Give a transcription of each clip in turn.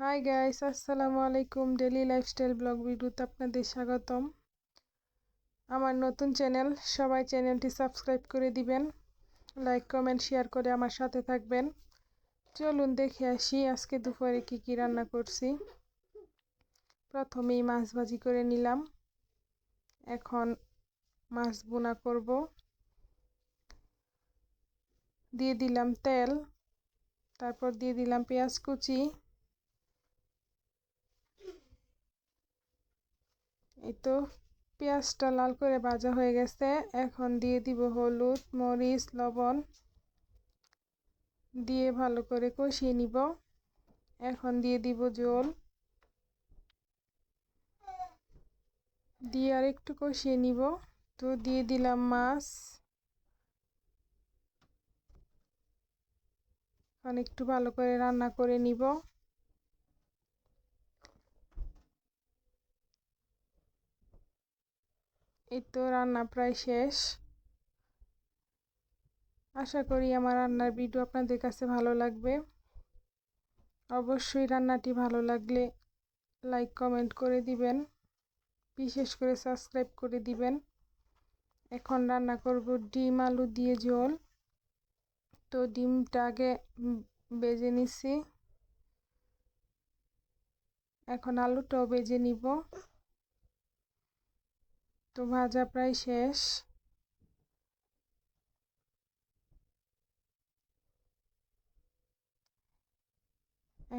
Hi guys আসসালামু আলাইকুম daily lifestyle blog ভিডিওতে আপনাদের স্বাগতম। আমার নতুন চ্যানেল সবাই চ্যানেলটি সাবস্ক্রাইব করে দিবেন। লাইক কমেন্ট শেয়ার করে আমার সাথে থাকবেন। চলুন দেখে আসি আজকে দুপুরে কি কি রান্না করছি। প্রথমেই মাছ ভাজি করে নিলাম। এখন মাছ বোনা করব। দিয়ে দিলাম তেল। তারপর দিয়ে দিলাম পেঁয়াজ কুচি। এই তো পেঁয়াজটা লাল করে ভাজা হয়ে গেছে। এখন দিয়ে দিব হলুদ, মরিচ, লবণ। দিয়ে ভালো করে কষিয়ে নিব। এখন দিয়ে দিব জল। দিয়ে আর একটু কষিয়ে নিব। তো দিয়ে দিলাম মাছ। এখন একটু ভালো করে রান্না করে নিব। এই তো রান্না প্রায় শেষ। আশা করি আমার রান্নার ভিডিও আপনাদের কাছে ভালো লাগবে। অবশ্যই রান্নাটি ভালো লাগলে লাইক কমেন্ট করে দিবেন। বিশেষ করে সাবস্ক্রাইব করে দিবেন। এখন রান্না করব ডিম, আলু দিয়ে ঝোল। তো ডিমটা আগে বেজে নিছি। এখন আলুটাও বেজে নিব। তো ভাজা প্রায় শেষ।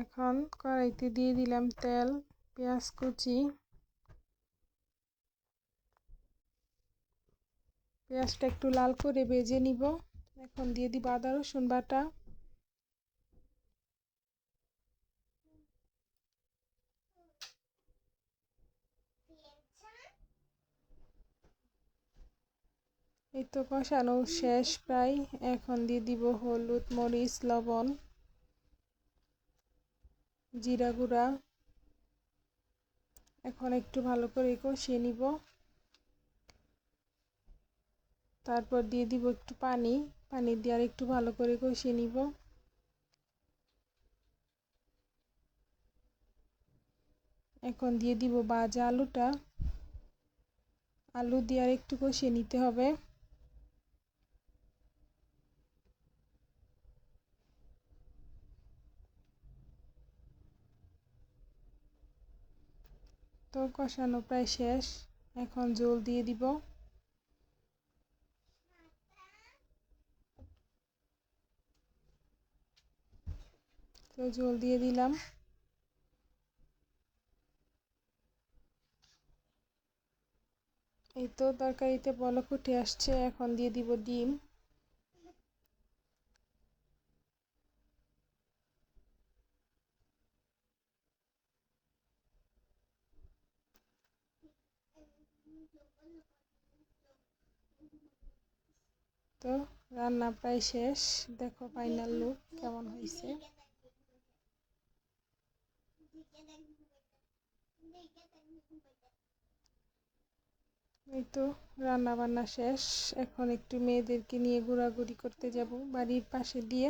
এখন কড়াইতে দিয়ে দিলাম তেল, পেঁয়াজ কুচি। পেঁয়াজটা একটু লাল করে ভেজে নিব। এখন দিয়ে দিব আদা রসুন বাটা। এই তো কষানো শেষ প্রায়। এখন দিয়ে দিব হলুদ, মরিচ, লবণ, জিরা গুঁড়া। এখন একটু ভালো করে কষিয়ে নিব। তারপর দিয়ে দিব একটু পানি। পানি দিয়ে আর একটু ভালো করে কষিয়ে নিব। এখন দিয়ে দিব বাজা আলুটা। আলু দিয়ে আর একটু কষিয়ে নিতে হবে। তো কষানো প্রায় শেষ। এখন জল দিয়ে দিব। তো জল দিয়ে দিলাম। এই তো তরকারিতে বলক উঠে আসছে। এখন দিয়ে দিব ডিম। তো রান্না প্রায় শেষ। দেখো ফাইনাল লুক কেমন হয়েছে এই তো রান্না বান্না শেষ। এখন একটু মেয়েদেরকে নিয়ে ঘোরাঘুরি করতে যাব বাড়ির পাশে দিয়ে।